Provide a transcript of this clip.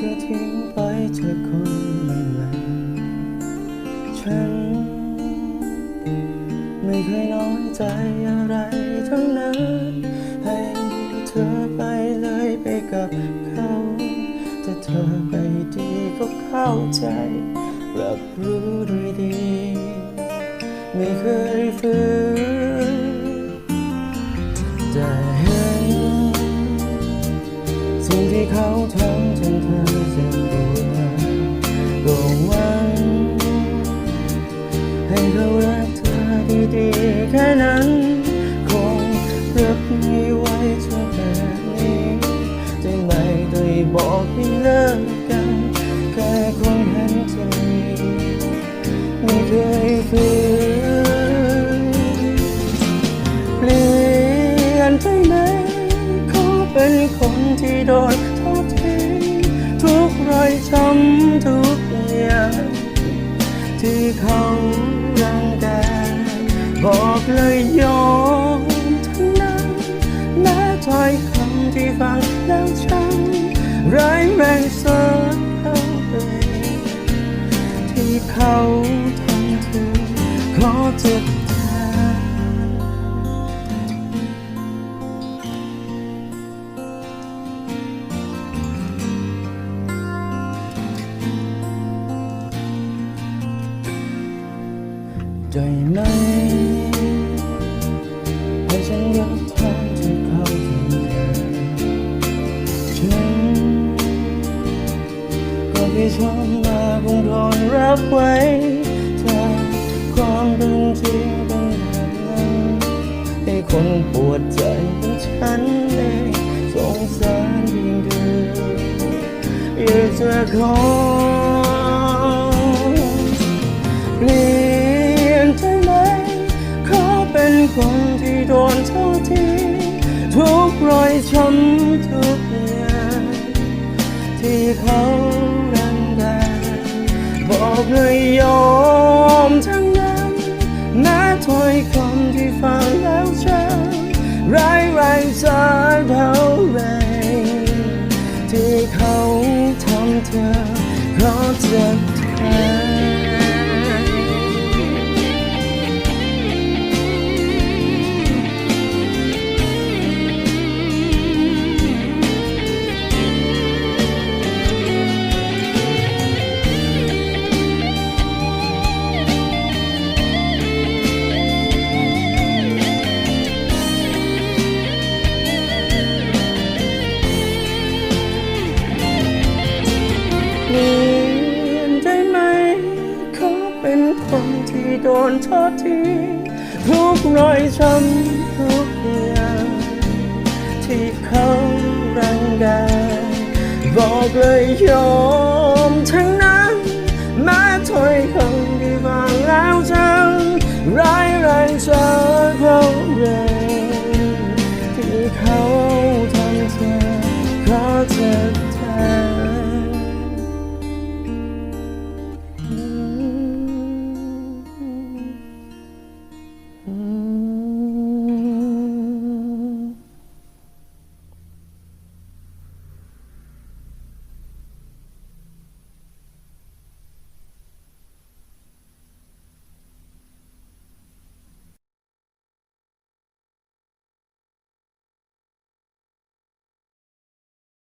เธอทิ้งไปเธอคนใหม่ๆฉัน ไม่เคยน้อยใจอะไรทั้งนั้น ให้เธอไปเลยไปกับเขาถ้าเธอไปดีก็เข้าใจ รับรู้ด้วยดี ไม่เคยฝืน บอกให้เลิกกัน แค่คงเห็นใจไม่เคยฝืนเปลี่ยนไปไหมขาเป็นคนที่โดนทอดทิ้งทุกรอยช้ำทุกอย่างที่เขารังแกบอกเลยยอมทั้งนั้นแม้ถ้อยคำที่ฟังแล้วช้ำ ร้ายแรงสักเท่าไรที่เขาทำเธอขอเจ็บแทนใจไหม ก็แค่ชอบมาคงทนรับไว้ถ้าความเป็นจริงเป็นแบบนั้นให้คนปวดใจเป็นฉันเองสงสารยิ่งเธออยากจะขอเปลี่ยนใจไหมขาเป็นคนที่โดนทอดทิ้งทุกรอยช้ำทุกอย่างที่เขา เลยยอมทั้งนั้นแม้ถ้อยคำที่ฟังแล้วช้ำร้ายแรงสักเท่าไรที่เขาทำเธอขอเจ็บแทน คนที่โดนทอดทิ้งทุกรอยช้ำทุกอย่างที่เขารังแกบอกเลยยอมทั้งนั้นแม้ถ้อยค